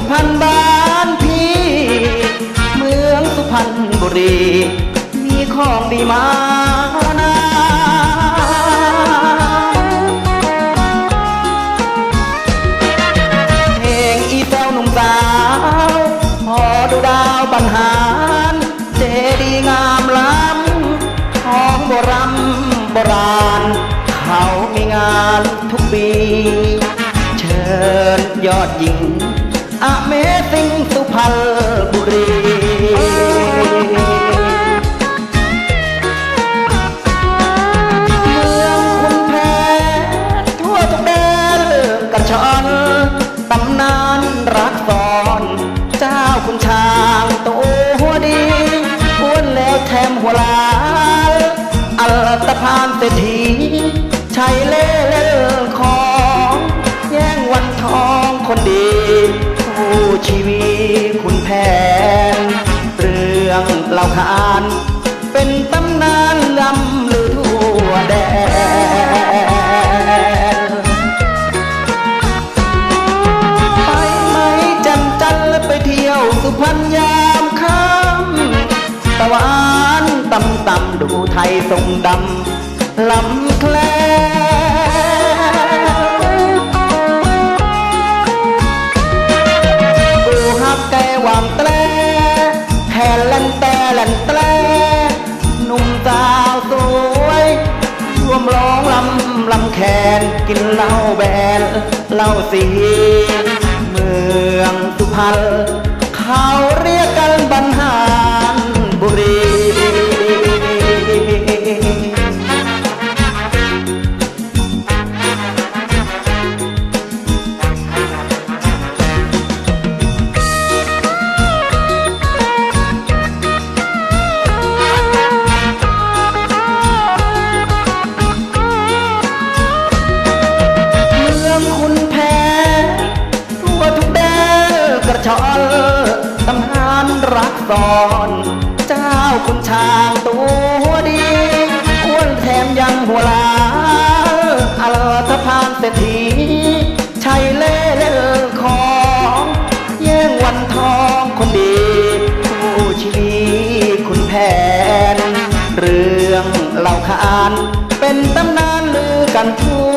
สุพรรณบ้านพี่ เมืองสุพรรณบุรี มีของดีมานาเพลงอีแต้วนุ่มสาวพอดูดาวบรรหารเจดีงามล้ำของโบรำโบราณ เขามีงานทุกปี เชิญยอดหญิง อเมซิงสุพรรณบุรีเมืองคุณแพ้ทั่วทุกแดนกระชอนตำนานรักซ้อน เจ้าคุณช้างตัวหัวดีอ้วนแล้วแถมหัวลานอัลตพานเศรษฐีใช้เล่เล่ ล่าขาน เป็นตำนานลำลือทั่วแดนไปไหมจันจันแล้วไปเที่ยวสุพรรณยามค่ำตะวันต่ำต่ำดูไทยทรงดำลำแคลาวสวยรวมร้องลำลำแคนกินเหล้าแบนเหล้าสี ระชอนตำนานรักซ้อน เจ้าคุณช้างตัวดีอ้วนแถมยังหัวลาอัลทพานเศรษฐีใช่เล่เล่ของ แย่งวันทองคนดีผู้ชีวีคุณแผน เรื่องเล่าขาน เป็นตำนานลือกันทั่ว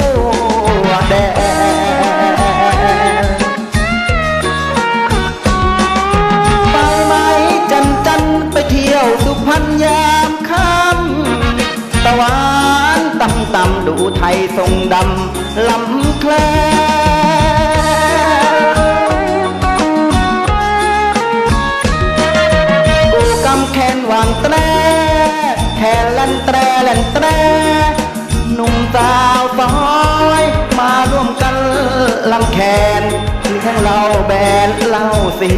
ตะวันต่ำต่ำดูไทยทรงดำลำแคลกูกำแขนวางแตรแขนลันแตรลันแตรหนุ่มสาวซอยมาร่วมกันลำแขนเลี้ยงเราแบนเล่าสี